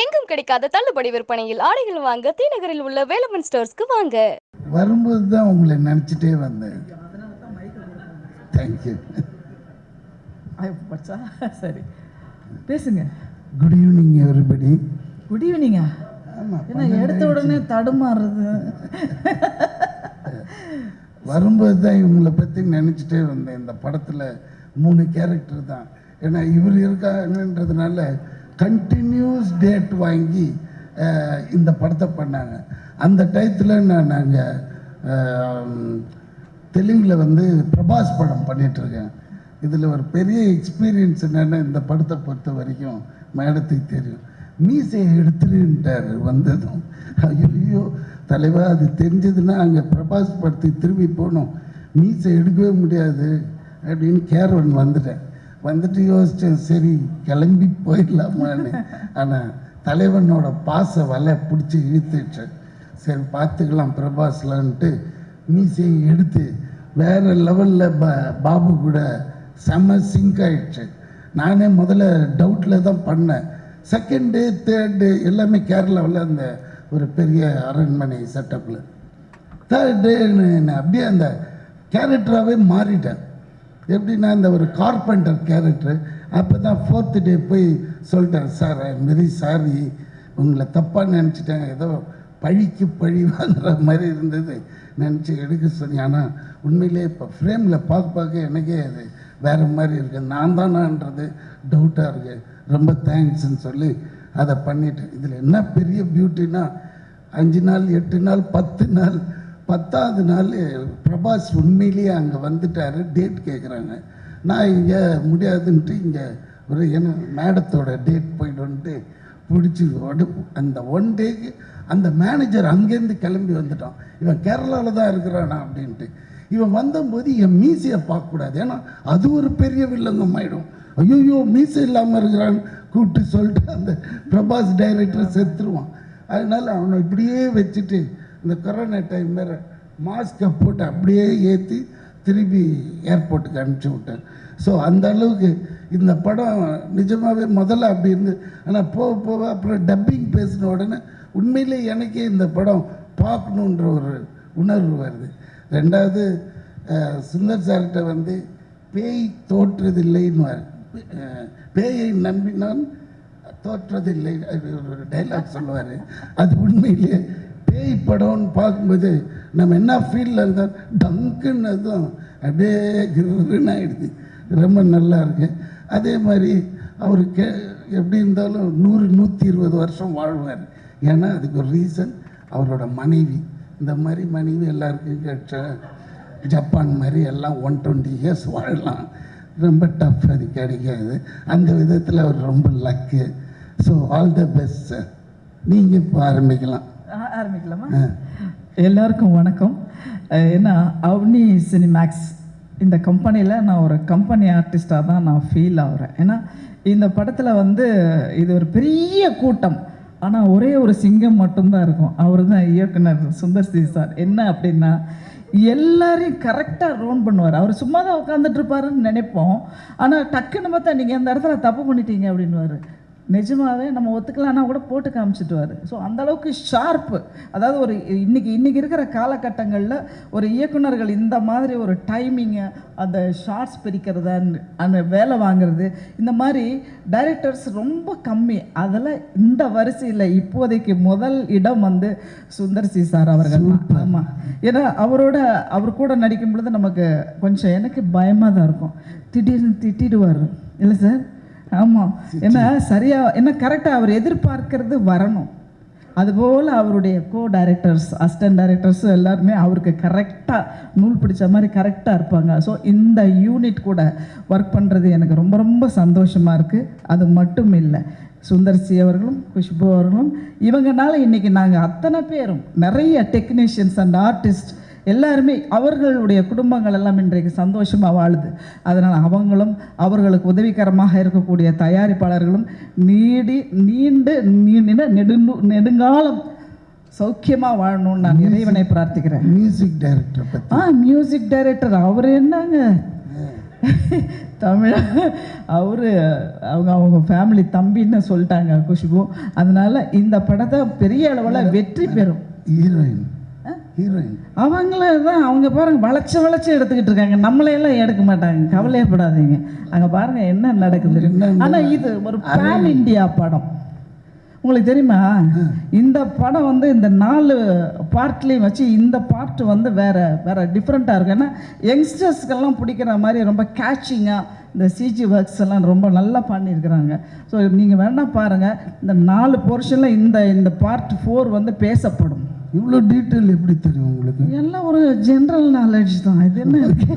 எங்கும் கிடைக்காத தள்ளுபடி விற்பனையில் ஆடைகள் வாங்க தீநகரில் உள்ள வேலமன் ஸ்டோர்ஸ்க்கு வாங்க. வரும்போது தான் உங்களை நினச்சிட்டே வந்தேன். தேங்க்யூ பச்சா? சரி. பேசுங்க. குட் ஈவினிங் எவ்ரிபடி குட் ஈவினிங்கா ஆமாம் என்ன எடுத்த உடனே தடுமாறுது வரும்போது தான் இவங்களை பற்றி நினச்சிட்டே வந்தேன். இந்த படத்தில் மூணு கேரக்டர் தான். ஏன்னா இவர் இருக்காங்கன்றதுனால கண்டினியூஸ் டேட் வாங்கி இந்த படத்தை பண்ணாங்க. அந்த டயத்தில் நான் நாங்கள் தெலுங்கில் வந்து பிரபாஸ் படம் பண்ணிகிட்ருக்கேன் இதில் ஒரு பெரிய எக்ஸ்பீரியன்ஸ் என்னென்னா இந்த படத்தை பொறுத்த வரைக்கும் மேடத்துக்கு தெரியும் மீசையை எடுத்துருன்ட்டார் வந்ததும். ஐயோ தலைவா அது தெரிஞ்சதுன்னா அங்கே பிரபாஸ் படத்துக்கு திரும்பி போகணும். மீசை எடுக்கவே முடியாது அப்படின்னு கேரவன் வந்துட்டேன். வந்துட்டு யோசித்தேன் சரி கிளம்பி போயிடலாமான்னு ஆனால் தலைவனோட பாச வலை பிடிச்சி இழுத்துட்டேன் சரி பார்த்துக்கலாம் பிரபாஸ்லான்ட்டு மீசையை எடுத்து வேறு லெவலில் ப பாபு கூட செம சிங்க் ஆகிடுச்சு நானே முதல்ல டவுட்டில் தான் பண்ணேன். செகண்டு தேர்டு எல்லாமே கேரளாவில் அந்த ஒரு பெரிய அரண்மனை செட்டப்பில் தேர்ட் டே நான் அப்படியே அந்த கேரக்டராகவே மாறிட்டேன். எப்படின்னா இந்த ஒரு கார்பெண்டர் கேரக்டர் அப்போ தான் ஃபோர்த்து டே போய் சொல்லிட்டேன் சார் ஐ வெரி சாரி உங்களை தப்பாக நினச்சிட்டேன். ஏதோ பழிக்கு பழி வாங்குற மாதிரி இருந்தது. நினச்சி எடுக்க சொன்னி ஆனால் உண்மையிலே இப்போ ஃப்ரேமில் பார்க்க பார்க்க எனக்கே அது வேறு மாதிரி இருக்குது நான் தானான்றது டவுட்டாக இருக்குது ரொம்ப தேங்க்ஸ்ன்னு சொல்லி அதை பண்ணிட்டேன். இதில் என்ன பெரிய பியூட்டினா அஞ்சு நாள் எட்டு நாள் பத்து நாள் பத்தாவது நாள் பிரபாஸ் உண்மையிலேயே அங்கே வந்துட்டாரு டேட் கேட்குறாங்க நான் இங்கே முடியாதுன்ட்டு இங்கே ஒரு ஏன்னா மேடத்தோட டேட் போய்ட்டு பிடிச்சி ஒடு அந்த ஒன் டேக்கு அந்த மேனேஜர் அங்கேருந்து கிளம்பி வந்துட்டான். இவன் கேரளாவில் தான் இருக்கிறானா அப்படின்ட்டு. இவன் வந்தபோது என் மீசையை பார்க்கக்கூடாது. ஏன்னா அது ஒரு பெரிய வில்லங்கம் ஆகிடும் ஐயோயோ மீசை இல்லாமல் இருக்கிறான்னு கூப்பிட்டு சொல்லிட்டு அந்த பிரபாஸ் டைரக்டர் செத்துருவான். அதனால அவனை இப்படியே வச்சுட்டு இந்த கொரோனா டைம் வேறு மாஸ்கை போட்டு அப்படியே ஏற்றி திருப்பி ஏர்போர்ட்டுக்கு அனுப்பிச்சி விட்டேன் ஸோ அந்த அளவுக்கு இந்த படம் நிஜமாகவே முதல்ல அப்படி இருந்து ஆனால் போக போக அப்புறம் டப்பிங் பேசின உடனே உண்மையிலே எனக்கே இந்த படம் பார்க்கணுன்ற ஒரு உணர்வு வருது. ரெண்டாவது சுந்தர் சார்கிட்ட வந்து பேய் தோற்றதில்லைன்னு பேயை நம்பினான் தோற்றதில்லை அப்படி ஒரு டைலாக் சொல்லுவார். அது உண்மையிலேயே பேய் படம்னு பார்க்கும்போது நம்ம என்ன ஃபீல்டில் இருந்தால் டங்குன்னதும் அதுவும் அப்படியே கிருன்னு ஆயிடுது. ரொம்ப நல்லா இருக்கு. அதே மாதிரி அவர் கே எப்படி இருந்தாலும் நூறு நூற்றி இருபது வருஷம் வாழ்வார். ஏன்னா அதுக்கு ஒரு ரீசன் அவரோட மனைவி. இந்த மாதிரி மனைவி எல்லாருக்கும் கேட்ட ஜப்பான் மாதிரி எல்லாம் ஒன் டுவெண்ட்டி இயர்ஸ் வாழலாம். ரொம்ப டஃப் அது கிடைக்காது. அந்த விதத்தில் அவர் ரொம்ப luck so all the best sir நீங்கள் இப்போ ஆரம்பிக்கலாம். ஆரம்பிக்கலாமா. எல்லாருக்கும் வணக்கம். ஏன்னா அவனி சினிமேக்ஸ் இந்த கம்பெனியில் நான் ஒரு கம்பெனி ஆர்டிஸ்டாக தான் நான் ஃபீல் ஆகுறேன். ஏன்னா இந்த படத்தில் வந்து இது ஒரு பெரிய கூட்டம். ஆனால் ஒரே ஒரு சிங்கம் மட்டும்தான் இருக்கும். அவர் தான் இயக்குனர் சுந்தர் சி சார். என்ன அப்படின்னா எல்லாரையும் கரெக்டாக ரோன் பண்ணுவார். அவர் சும்மா தான் உட்காந்துட்டு இருப்பாருன்னு நினைப்போம். ஆனால் டக்குன்னு பார்த்தா நீங்கள் இந்த இடத்துல தப்பு பண்ணிட்டீங்க அப்படின்னுவாரு. நிஜமாவே நம்ம ஒத்துக்கலான்னா கூட போட்டு காமிச்சிட்டுவார். ஸோ அந்த அளவுக்கு ஷார்ப்பு அதாவது ஒரு இன்னைக்கு இன்னைக்கு இருக்கிற காலகட்டங்களில் ஒரு இயக்குனர்கள் இந்த மாதிரி ஒரு டைமிங்கை அந்த ஷார்ட்ஸ் பிரிக்கிறதா அந்த வேலை வாங்குறது இந்த மாதிரி டைரக்டர்ஸ் ரொம்ப கம்மி. அதில் இந்த வரிசையில் இப்போதைக்கு முதல் இடம் வந்து சுந்தர் சி சார் அவர்கள் ஆமாம் ஏன்னா அவரோட அவர் கூட நடிக்கும் பொழுது நமக்கு கொஞ்சம் எனக்கு பயமாக தான் இருக்கும். திடீர்னு திட்டிடுவார். இல்லை சார்? ஆமாம் ஏன்னா சரியாக என்ன கரெக்டாக அவர் எதிர்பார்க்கறது வரணும். அதுபோல் அவருடைய கோ டைரக்டர்ஸ் அசிஸ்டன்ட் டைரக்டர்ஸ் எல்லாருமே அவருக்கு கரெக்டாக நூல் பிடிச்ச மாதிரி கரெக்டாக இருப்பாங்க. ஸோ இந்த யூனிட் கூட ஒர்க் பண்ணுறது எனக்கு ரொம்ப ரொம்ப சந்தோஷமாக இருக்குது அது மட்டும் இல்லை சுந்தர்சி அவர்களும் குஷ்பு அவர்களும் இவங்கனால இன்றைக்கி நாங்கள் அத்தனை பேரும் நிறைய டெக்னீஷியன்ஸ் அண்ட் ஆர்டிஸ்ட் எல்லாருமே அவர்களுடைய குடும்பங்கள் எல்லாம் இன்றைக்கு சந்தோஷமாக வாழுது. அதனால் அவங்களும் அவர்களுக்கு உதவிகரமாக இருக்கக்கூடிய தயாரிப்பாளர்களும் நீடி நீண்டு நீண்ட நெடுங்கு நெடுங்காலம் சௌக்கியமாக வாழணும்னு நான் இறைவனை பிரார்த்திக்கிறேன். மியூசிக் டைரக்டரை ஆ மியூசிக் டைரக்டர் அவர் என்னங்க? தமிழ் அவரு அவங்க அவங்க ஃபேமிலி தம்பின்னு சொல்லிட்டாங்க குஷ்பு. அதனால இந்த படத்தை பெரிய அளவில் வெற்றி பெறும். ஹீரோயின் ஹீரோயின் அவங்கள தான் அவங்க பாருங்க வளைச்சு வளைச்சு எடுத்துக்கிட்டு இருக்காங்க. நம்மளையெல்லாம் எடுக்க மாட்டாங்க. கவலையப்படாதீங்க. அங்கே பாருங்க என்ன நடக்குது. ஆனால் இது ஒரு பேன் இந்தியா படம். உங்களுக்கு தெரியுமா? இந்த படம் வந்து இந்த நாலு பார்ட்லேயும் வச்சு இந்த பார்ட் வந்து வேற வேற டிஃப்ரெண்ட்டாக இருக்கும். ஏன்னா யங்ஸ்டர்ஸ்க்கெல்லாம் பிடிக்கிற மாதிரி ரொம்ப கேட்சிங்காக இந்த சிஜி ஒர்க்ஸ் எல்லாம் ரொம்ப நல்லா பண்ணியிருக்கிறாங்க. ஸோ நீங்கள் வேணா பாருங்கள் இந்த நாலு போர்ஷனில் இந்த இந்த பார்ட் ஃபோர் வந்து பேசப்படும். இவ்வளோ டீட்டெயில் எப்படி தெரியும் உங்களுக்கு? எல்லாம் ஒரு ஜென்ரல் நாலேஜ் தான். இது என்ன இருக்கு?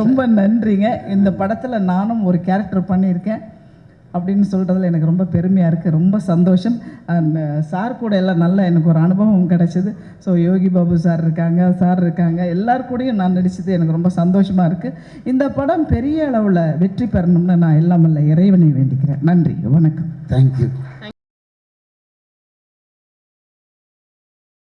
ரொம்ப நன்றிங்க. இந்த படத்தில் நானும் ஒரு கேரக்டர் பண்ணியிருக்கேன் அப்படின்னு சொல்கிறதுல எனக்கு ரொம்ப பெருமையாக இருக்குது ரொம்ப சந்தோஷம். அண்ட் சார் கூட எல்லாம் நல்ல எனக்கு ஒரு அனுபவம் கிடைச்சிது. ஸோ யோகி பாபு சார் இருக்காங்க சார் இருக்காங்க. எல்லார் கூடயும் நான் நடிச்சது எனக்கு ரொம்ப சந்தோஷமாக இருக்குது இந்த படம் பெரிய அளவில் வெற்றி பெறணும்னு நான் எல்லாம் இறைவனை வேண்டிக்கிறேன். நன்றி. வணக்கம். தேங்க்யூ